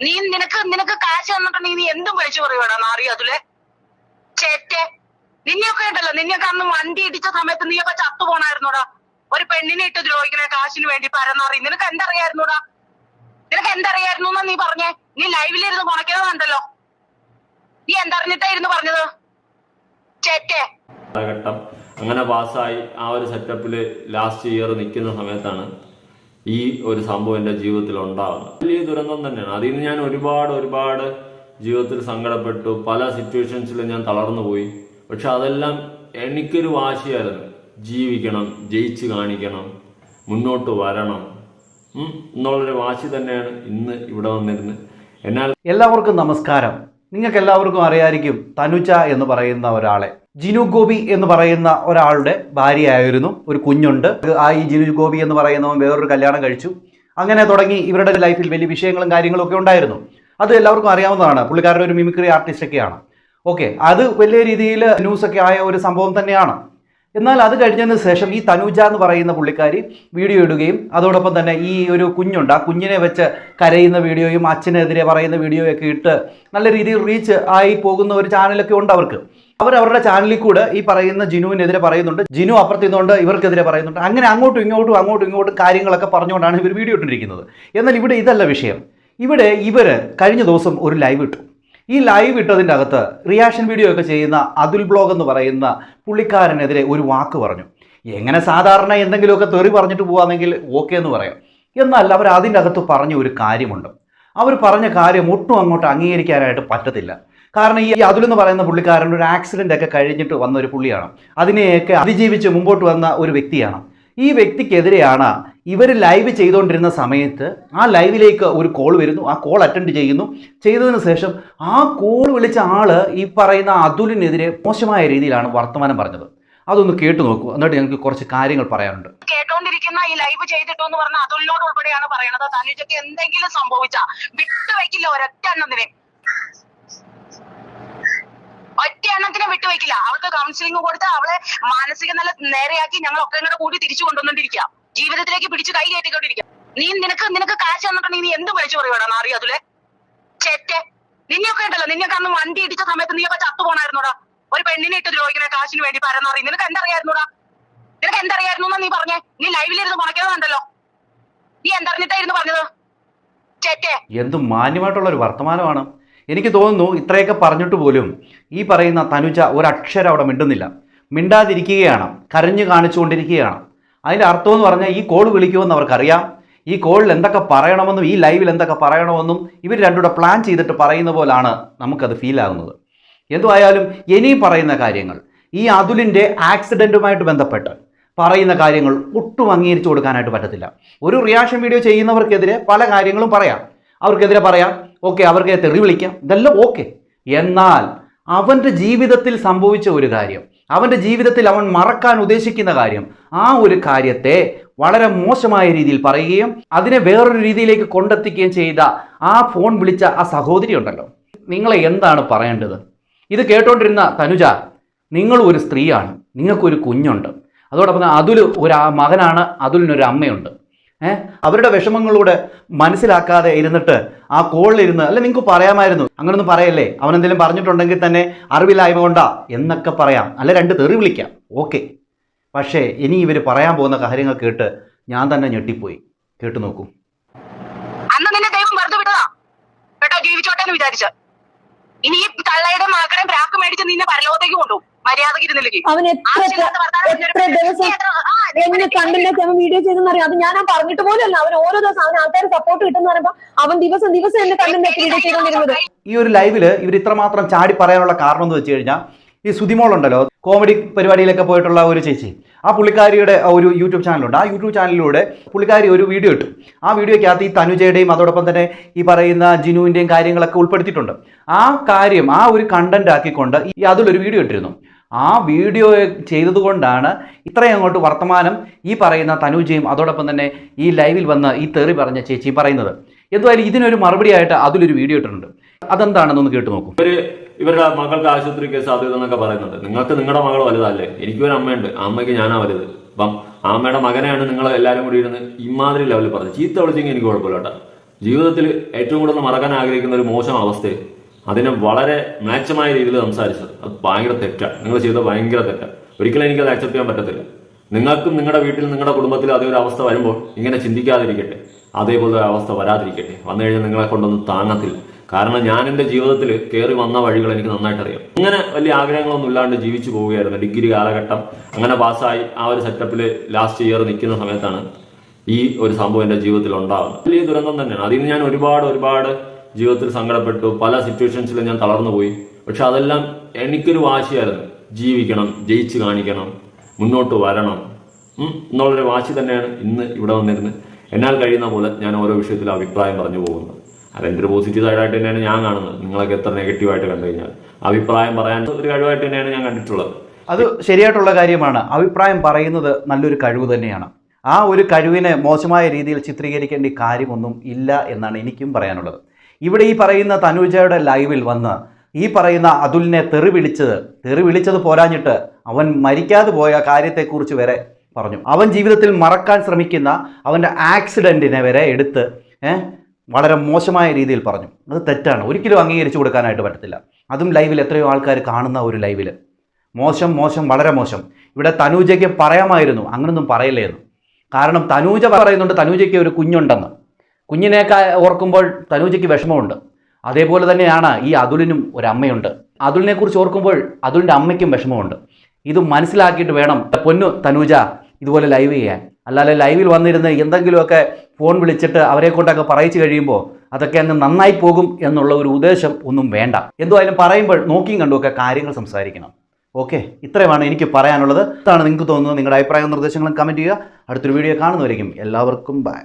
നീ നിനക്ക് നിനക്ക് കാശ് തന്നിട്ടുണ്ടെങ്കിൽ നീ എന്തും കഴിച്ചു പറയുവാടാ നാറി അതിലെ? ചേറ്റെ നിന്നെയൊക്കെ ഉണ്ടല്ലോ നിന്നെയൊക്കെ അന്ന് വണ്ടി ഇടിച്ച സമയത്ത് നീയൊക്കെ ചത്തു പോണായിരുന്നോടാ? ഒരു പെണ്ണിനെ ഇട്ട് ദ്രോഹിക്കണേ കാശിന് വേണ്ടി പരന്നറി. നിനക്ക് എന്തറിയായിരുന്നോടാ? നിനക്ക് എന്തറിയായിരുന്നു എന്നാ നീ പറഞ്ഞേ? നീ ലൈവിലിരുന്ന് മുണയ്ക്കുന്നതുണ്ടല്ലോ നീ എന്തറിഞ്ഞിട്ടായിരുന്നു പറഞ്ഞത്? ചേറ്റെ അങ്ങനെ പാസ്സായി ആ ഒരു സെറ്റപ്പിൽ ലാസ്റ്റ് ഇയർ നിൽക്കുന്ന സമയത്താണ് ഈ ഒരു സംഭവം എന്റെ ജീവിതത്തിൽ ഉണ്ടാകുന്നത് വലിയ ദുരന്തം തന്നെയാണ്. അതിൽ നിന്ന് ഞാൻ ഒരുപാട് ഒരുപാട് ജീവിതത്തിൽ സങ്കടപ്പെട്ടു. പല സിറ്റുവേഷൻസിലും ഞാൻ തളർന്നു പോയി. പക്ഷെ അതെല്ലാം എനിക്കൊരു വാശിയായിരുന്നു. ജീവിക്കണം ജയിച്ചു കാണിക്കണം മുന്നോട്ട് വരണം. എന്നുള്ളൊരു വാശി തന്നെയാണ് ഇന്ന് ഇവിടെ വന്നിരുന്ന് എന്നാൽ എല്ലാവർക്കും നമസ്കാരം. നിങ്ങൾക്ക് എല്ലാവർക്കും അറിയായിരിക്കും തനുജ എന്ന് പറയുന്ന ഒരാളെ. ജിനു ഗോപി എന്ന് പറയുന്ന ഒരാളുടെ ഭാര്യയായിരുന്നു. ഒരു കുഞ്ഞുണ്ട്. ആ ഈ ജിനു ഗോപി എന്ന് പറയുന്നവൻ വേറൊരു കല്യാണം കഴിച്ചു. അങ്ങനെ തുടങ്ങി ഇവരുടെ ലൈഫിൽ വലിയ വിഷയങ്ങളും കാര്യങ്ങളും ഒക്കെ ഉണ്ടായിരുന്നു. അത് എല്ലാവർക്കും അറിയാവുന്നതാണ്. പുള്ളിക്കാരുടെ ഒരു മിമിക്രി ആർട്ടിസ്റ്റ് ഒക്കെയാണ്. ഓക്കെ അത് വലിയ രീതിയിൽ ന്യൂസൊക്കെ ആയ ഒരു സംഭവം തന്നെയാണ്. എന്നാൽ അത് കഴിഞ്ഞതിന് ശേഷം ഈ തനുജ എന്ന് പറയുന്ന പുള്ളിക്കാരി വീഡിയോ ഇടുകയും അതോടൊപ്പം തന്നെ ഈ ഒരു കുഞ്ഞുണ്ട് ആ കുഞ്ഞിനെ വെച്ച് കരയുന്ന വീഡിയോയും അച്ഛനെതിരെ പറയുന്ന വീഡിയോയൊക്കെ ഇട്ട് നല്ല രീതിയിൽ റീച്ച് ആയി പോകുന്ന ഒരു ചാനലൊക്കെ ഉണ്ട് അവർക്ക്. അവർ അവരുടെ ചാനലിൽ കൂടെ ഈ പറയുന്ന ജിനുവിനെതിരെ പറയുന്നുണ്ട്. ജിനു അപ്പുറത്ത് നിന്നുകൊണ്ട് ഇവർക്കെതിരെ പറയുന്നുണ്ട്. അങ്ങനെ അങ്ങോട്ടും ഇങ്ങോട്ടും അങ്ങോട്ടും ഇങ്ങോട്ടും കാര്യങ്ങളൊക്കെ പറഞ്ഞുകൊണ്ടാണ് ഇവർ വീഡിയോ ഇട്ടിരിക്കുന്നത്. എന്നാൽ ഇവിടെ ഇതല്ല വിഷയം. ഇവിടെ ഇവർ കഴിഞ്ഞ ദിവസം ഒരു ലൈവ് ഇട്ടു. ഈ ലൈവ് ഇട്ടതിന്റെ അകത്ത് റിയാക്ഷൻ വീഡിയോ ഒക്കെ ചെയ്യുന്ന അതുൽ ബ്ലോഗ് എന്ന് പറയുന്ന പുള്ളിക്കാരനെതിരെ ഒരു വാക്ക് പറഞ്ഞു. എങ്ങനെ സാധാരണ എന്തെങ്കിലുമൊക്കെ തെറി പറഞ്ഞിട്ട് പോവാണെങ്കിൽ ഓക്കെ എന്ന് പറയാം. എന്നാൽ അവർ അതിന്റെ അകത്ത് പറഞ്ഞ ഒരു കാര്യമുണ്ട്. അവർ പറഞ്ഞ കാര്യം ഒട്ടും അങ്ങോട്ട് അംഗീകരിക്കാനായിട്ട് പറ്റത്തില്ല. കാരണം ഈ അതുൽ എന്ന് പറയുന്ന പുള്ളിക്കാരൻ ഒരു ആക്സിഡന്റ് ഒക്കെ കഴിഞ്ഞിട്ട് വന്ന ഒരു പുള്ളിയാണ്. അതിനെയൊക്കെ അതിജീവിച്ച് മുമ്പോട്ട് വന്ന ഒരു വ്യക്തിയാണ്. ഈ വ്യക്തിക്കെതിരെയാണ് ഇവർ ലൈവ് ചെയ്തുകൊണ്ടിരുന്ന സമയത്ത് ആ ലൈവിലേക്ക് ഒരു കോൾ വരുന്നു. ആ കോൾ അറ്റൻഡ് ചെയ്യുന്നു. ചെയ്തതിന് ശേഷം ആ കോൾ വിളിച്ച ആൾ ഈ പറയുന്ന അതുലിനെതിരെ മോശമായ രീതിയിലാണ് വർത്തമാനം പറഞ്ഞത്. അതൊന്ന് കേട്ടു നോക്കൂ. എന്നിട്ട് ഞങ്ങൾക്ക് കുറച്ച് കാര്യങ്ങൾ പറയാനുണ്ട്. കേട്ടോണ്ടിരിക്കുന്ന ഈ ലൈവ് ചെയ്തിട്ടോ എന്ന് പറഞ്ഞ അതുലിനോട് ഉൾപ്പെടെയാണ് പറയുന്നത് തനുജയ്ക്ക് എന്തെങ്കിലും സംഭവിച്ച വിട്ടുവെക്കില്ല ഒരൊറ്റ എണ്ണത്തിനെ ഒറ്റ എണ്ണത്തിനെ വിട്ടുവെക്കില്ല. അവൾക്ക് കൗൺസിലിംഗ് കൊടുത്ത് അവളെ മാനസിക നില നേരെയാക്കി ഞങ്ങൾ ഒക്കെ കൂടെ കൂടി തിരിച്ചു കൊണ്ടുവന്നിരിക്കാം ജീവിതത്തിലേക്ക് പിടിച്ച് കൈ കയറ്റിക്കൊണ്ടിരിക്കുക നീ നിനക്ക് നിനക്ക് കാശ് തന്നിട്ടുണ്ടെങ്കിൽ നീ എന്ത് വിളിച്ചു പറയുവാടാ നാറി അതിലെ? ചേറ്റെ നിന്നെയൊക്കെ ഉണ്ടല്ലോ. നിന്നെയൊക്കെ അന്ന് വണ്ടി ഇടിച്ച സമയത്ത് നീയൊക്കെ ചത്തു പോണായിരുന്നോടാ. ഒരു പെണ്ണിനെ ഇട്ട് ദ്രോഹിക്കണ കാശിന് വേണ്ടി പരന്നറി നിനക്ക് എന്തറിയായിരുന്നോടാ? നിനക്ക് എന്തറിയായിരുന്നു നീ പറഞ്ഞേ? നീ ലൈവിലിരുന്ന് മുണയ്ക്കുന്നതുണ്ടല്ലോ നീ എന്തറിഞ്ഞിട്ടായിരുന്നു പറഞ്ഞത്? ചേറ്റെ എന്ത് മാന്യമായിട്ടുള്ള ഒരു വർത്തമാനമാണ്. എനിക്ക് തോന്നുന്നു ഇത്രയൊക്കെ പറഞ്ഞിട്ട് പോലും ഈ പറയുന്ന തനുജ ഒരക്ഷരം അവിടെ മിണ്ടുന്നില്ല. മിണ്ടാതിരിക്കുകയാണ്. കരഞ്ഞു കാണിച്ചുകൊണ്ടിരിക്കുകയാണ്. അതിന്റെ അർത്ഥം എന്ന് പറഞ്ഞാൽ ഈ കോൾ വിളിക്കുമെന്ന് അവർക്കറിയാം. ഈ കോളിൽ എന്തൊക്കെ പറയണമെന്നും ഈ ലൈവിൽ എന്തൊക്കെ പറയണമെന്നും ഇവർ രണ്ടുകൂടെ പ്ലാൻ ചെയ്തിട്ട് പറയുന്ന പോലാണ് നമുക്കത് ഫീൽ ആകുന്നത്. എന്തുവായാലും ഇനി പറയുന്ന കാര്യങ്ങൾ. ഈ അതുലിന്റെ ആക്സിഡന്റുമായിട്ട് ബന്ധപ്പെട്ട് പറയുന്ന കാര്യങ്ങൾ ഒട്ടും അംഗീകരിച്ചു കൊടുക്കാനായിട്ട് പറ്റത്തില്ല. ഒരു റിയാക്ഷൻ വീഡിയോ ചെയ്യുന്നവർക്കെതിരെ പല കാര്യങ്ങളും പറയാം. അവർക്കെതിരെ പറയാം. ഓക്കെ അവർക്ക് തെറി വിളിക്കാം. ഇതെല്ലാം ഓക്കെ. എന്നാൽ അവന്റെ ജീവിതത്തിൽ സംഭവിച്ച ഒരു കാര്യം അവന്റെ ജീവിതത്തിൽ അവൻ മറക്കാൻ ഉദ്ദേശിക്കുന്ന കാര്യം ആ ഒരു കാര്യത്തെ വളരെ മോശമായ രീതിയിൽ പറയുകയും അതിനെ വേറൊരു രീതിയിലേക്ക് കൊണ്ടെത്തിക്കുകയും ചെയ്ത ആ ഫോൺ വിളിച്ച ആ സഹോദരി ഉണ്ടല്ലോ. നിങ്ങളെ എന്താണ് പറയേണ്ടത്? ഇത് കേട്ടോണ്ടിരുന്ന തനുജ നിങ്ങൾ ഒരു സ്ത്രീയാണ് നിങ്ങൾക്കൊരു കുഞ്ഞുണ്ട്. അതോടൊപ്പം അതുൽ ഒരു മകനാണ് അതുലിനൊരു അമ്മയുണ്ട്. ഏഹ് അവരുടെ വിഷമങ്ങളൂടെ മനസ്സിലാക്കാതെ ഇരുന്നിട്ട് ആ കോളിലിരുന്ന് അല്ല നിങ്ങൾക്ക് പറയാമായിരുന്നു. അങ്ങനൊന്നും പറയല്ലേ? അവൻ എന്തെങ്കിലും പറഞ്ഞിട്ടുണ്ടെങ്കിൽ തന്നെ അറിവില്ലായ്മ കൊണ്ടാ എന്നൊക്കെ പറയാം. അല്ല രണ്ട് തെറി വിളിക്കാം. ഓക്കെ. പക്ഷേ ഇനി ഇവർ പറയാൻ പോകുന്ന കാര്യങ്ങൾ കേട്ട് ഞാൻ തന്നെ ഞെട്ടിപ്പോയി. കേട്ടു നോക്കൂ. അന്ന് നിന്നെ ദൈവം വെറുതെ വിട്ടതാ. കേട്ടോ ജീവിച്ചോട്ടെ എന്ന് വിചാരിച്ച്. ഇനി ഈ തള്ളയുടെ മക്കളെ പ്രാക്ക് മേടിച്ച് നിന്നെ പരലോകത്തേക്ക് കൊണ്ടുപോകും. മര്യാദയ്ക്ക് ഇരുന്നില്ലെങ്കിൽ. അവൻ എത്ര എത്ര ദിവസം എന്നെ കണ്ടില്ലൊക്കെ അവൻ വീഡിയോ ചെയ്തെന്നറിയാം അത് ഞാൻ ആ പറഞ്ഞിട്ട് പോലല്ല അവൻ ഓരോ ദിവസം അവൻ ആൾക്കാർ സപ്പോർട്ട് കിട്ടുന്ന പറയുമ്പോ അവൻ ദിവസം ദിവസം എന്നെ കണ്ടില്ലൊക്കെ വീഡിയോ ചെയ്തുകൊണ്ടിരുന്നത് ഈ ഒരു ലൈവിൽ ഇവർ ഇത്രമാത്രം ചാടി പറയാനുള്ള കാരണം എന്ന് വെച്ച് കഴിഞ്ഞാൽ ഈ സുതിമോൾ ഉണ്ടല്ലോ കോമഡി പരിപാടിയിലൊക്കെ പോയിട്ടുള്ള ഒരു ചേച്ചി. ആ പുള്ളിക്കാരിയുടെ ഒരു യൂട്യൂബ് ചാനലുണ്ട് ആ യൂട്യൂബ് ചാനലിലൂടെ പുള്ളിക്കാരി ഒരു വീഡിയോ ഇട്ടു. ആ വീഡിയോയ്ക്കകത്ത് ഈ തനുജയുടെയും അതോടൊപ്പം തന്നെ ഈ പറയുന്ന ജിനുവിന്റെയും കാര്യങ്ങളൊക്കെ ഉൾപ്പെടുത്തിയിട്ടുണ്ട്. ആ കാര്യം ആ ഒരു കണ്ടന്റ് ആക്കിക്കൊണ്ട് ഈ അതിലൊരു വീഡിയോ ഇട്ടിരുന്നു. ആ വീഡിയോ ചെയ്തതുകൊണ്ടാണ് ഇത്രയും അങ്ങോട്ട് വർത്തമാനം ഈ പറയുന്ന തനുജയും അതോടൊപ്പം തന്നെ ഈ ലൈവിൽ വന്ന് ഈ തെറി പറഞ്ഞ ചേച്ചി പറയുന്നത്. എന്തുമായാലും ഇതിനൊരു മറുപടി ആയിട്ട് അതിലൊരു വീഡിയോ ഇട്ടിട്ടുണ്ട്. അതെന്താണെന്നൊന്ന് കേട്ടു നോക്കും. ഇവർ ഇവരുടെ മകൾക്ക് ആശുപത്രി കേസ് അത് എന്നൊക്കെ പറയുന്നുണ്ട്. നിങ്ങൾക്ക് നിങ്ങളുടെ മകൾ വലുതല്ലേ? എനിക്കൊരു അമ്മയുണ്ട്. അമ്മയ്ക്ക് ഞാനാ വലുത്. അപ്പം അമ്മയുടെ മകനെയാണ് നിങ്ങൾ എല്ലാവരും കൂടി ഇരുന്ന് ഇമാതിരി ലെവലിൽ പറഞ്ഞത്. ചീത്ത വിളിച്ചെങ്കിൽ എനിക്ക് കുഴപ്പമില്ല കേട്ടോ. ജീവിതത്തിൽ ഏറ്റവും കൂടുതൽ മറക്കാൻ ആഗ്രഹിക്കുന്ന ഒരു മോശം അവസ്ഥയെ അതിനെ വളരെ മ്ലേച്ഛമായ രീതിയിൽ സംസാരിച്ചത്. അത് ഭയങ്കര തെറ്റാണ് നിങ്ങൾ ചെയ്തത് ഭയങ്കര തെറ്റാണ് ഒരിക്കലും എനിക്കത് ആക്സെപ്റ്റ് ചെയ്യാൻ പറ്റത്തില്ല. നിങ്ങൾക്കും നിങ്ങളുടെ വീട്ടിൽ നിങ്ങളുടെ കുടുംബത്തിൽ അതേ ഒരു അവസ്ഥ വരുമ്പോൾ ഇങ്ങനെ ചിന്തിക്കാതിരിക്കട്ടെ. അതേപോലെ ഒരു അവസ്ഥ വരാതിരിക്കട്ടെ. വന്നു കഴിഞ്ഞാൽ നിങ്ങളെ കൊണ്ടൊന്നും താങ്ങത്തില്ല. കാരണം ഞാൻ എന്റെ ജീവിതത്തിൽ കയറി വന്ന വഴികൾ എനിക്ക് നന്നായിട്ട് അറിയാം അങ്ങനെ വലിയ ആഗ്രഹങ്ങളൊന്നും ഇല്ലാണ്ട് ജീവിച്ചു പോവുകയായിരുന്നു. ഡിഗ്രി കാലഘട്ടം അങ്ങനെ പാസ്സായി ആ ഒരു സെറ്റപ്പിൽ ലാസ്റ്റ് ഇയർ നിൽക്കുന്ന സമയത്താണ് ഈ ഒരു സംഭവം എന്റെ ജീവിതത്തിൽ ഉണ്ടാകുന്നത് വലിയ ദുരന്തം തന്നെയാണ്. അതിന് ഞാൻ ഒരുപാട് ഒരുപാട് ജീവിതത്തിൽ സങ്കടപ്പെട്ടു. പല സിറ്റുവേഷൻസിലും ഞാൻ തളർന്നു പോയി. പക്ഷെ അതെല്ലാം എനിക്കൊരു വാശിയായിരുന്നു. ജീവിക്കണം ജയിച്ചു കാണിക്കണം മുന്നോട്ട് വരണം. എന്നുള്ളൊരു വാശി തന്നെയാണ് ഇന്ന് ഇവിടെ വന്നിരുന്നത്. എന്നാൽ കഴിയുന്ന പോലെ ഞാൻ ഓരോ വിഷയത്തിൽ അഭിപ്രായം പറഞ്ഞു പോകുന്നത് അതെന്റെ ഒരു പോസിറ്റീവ് സൈഡായിട്ട് തന്നെയാണ് ഞാൻ കാണുന്നത്. നിങ്ങളൊക്കെ എത്ര നെഗറ്റീവായിട്ട് കണ്ടു കഴിഞ്ഞാൽ. അഭിപ്രായം പറയാൻ ഒരു കഴിവായിട്ട് തന്നെയാണ് ഞാൻ കണ്ടിട്ടുള്ളത്. അത് ശരിയായിട്ടുള്ള കാര്യമാണ്. അഭിപ്രായം പറയുന്നത് നല്ലൊരു കഴിവ് തന്നെയാണ്. ആ ഒരു കഴിവിനെ മോശമായ രീതിയിൽ ചിത്രീകരിക്കേണ്ട കാര്യമൊന്നും ഇല്ല എന്നാണ് എനിക്കും പറയാനുള്ളത്. ഇവിടെ ഈ പറയുന്ന തനുജയുടെ ലൈവിൽ വന്ന് ഈ പറയുന്ന അതുലിനെ തെറി വിളിച്ചത് തെറി വിളിച്ചത് പോരാഞ്ഞിട്ട് അവൻ മരിക്കാതെ പോയ കാര്യത്തെക്കുറിച്ച് വരെ പറഞ്ഞു. അവൻ ജീവിതത്തിൽ മറക്കാൻ ശ്രമിക്കുന്ന അവന്റെ ആക്സിഡന്റിനെ വരെ എടുത്ത് വളരെ മോശമായ രീതിയിൽ പറഞ്ഞു. അത് തെറ്റാണ്. ഒരിക്കലും അംഗീകരിച്ചു കൊടുക്കാനായിട്ട് പറ്റത്തില്ല. അതും ലൈവിൽ എത്രയോ ആൾക്കാർ കാണുന്ന ഒരു ലൈവിൽ മോശം മോശം വളരെ മോശം. ഇവിടെ തനൂജയ്ക്ക് പറയാമായിരുന്നു. അങ്ങനൊന്നും പറയില്ലേ എന്ന് കാരണം തനൂജ പറയുന്നുണ്ട് തനൂജയ്ക്ക് ഒരു കുഞ്ഞുണ്ടെന്ന്. കുഞ്ഞിനെയൊക്കെ ഓർക്കുമ്പോൾ തനൂജയ്ക്ക് വിഷമമുണ്ട്. അതേപോലെ തന്നെയാണ് ഈ അതുലിനും ഒരമ്മയുണ്ട് അതുലിനെ കുറിച്ച് ഓർക്കുമ്പോൾ അതുലിന്റെ അമ്മയ്ക്കും വിഷമമുണ്ട്. ഇത് മനസ്സിലാക്കിയിട്ട് വേണം പൊന്നു തനൂജ ഇതുപോലെ ലൈവ് ചെയ്യാൻ. അല്ലാതെ ലൈവിൽ വന്നിരുന്ന് എന്തെങ്കിലുമൊക്കെ ഫോൺ വിളിച്ചിട്ട് അവരെ കൊണ്ടൊക്കെ പറയിച്ചു കഴിയുമ്പോൾ അതൊക്കെ അങ്ങ് നന്നായി പോകും എന്നുള്ള ഒരു ഉദ്ദേശം ഒന്നും വേണ്ട. എന്തുമായാലും പറയുമ്പോൾ നോക്കിയും കണ്ടുമൊക്കെ കാര്യങ്ങൾ സംസാരിക്കണം. ഓക്കെ ഇത്രയുമാണ് എനിക്ക് പറയാനുള്ളത്. ഇതാണ് നിങ്ങൾക്ക് തോന്നുന്നത് നിങ്ങളുടെ അഭിപ്രായവും നിർദ്ദേശങ്ങളും കമന്റ് ചെയ്യുക. അടുത്തൊരു വീഡിയോ കാണുന്നവരേക്കും എല്ലാവർക്കും ബൈ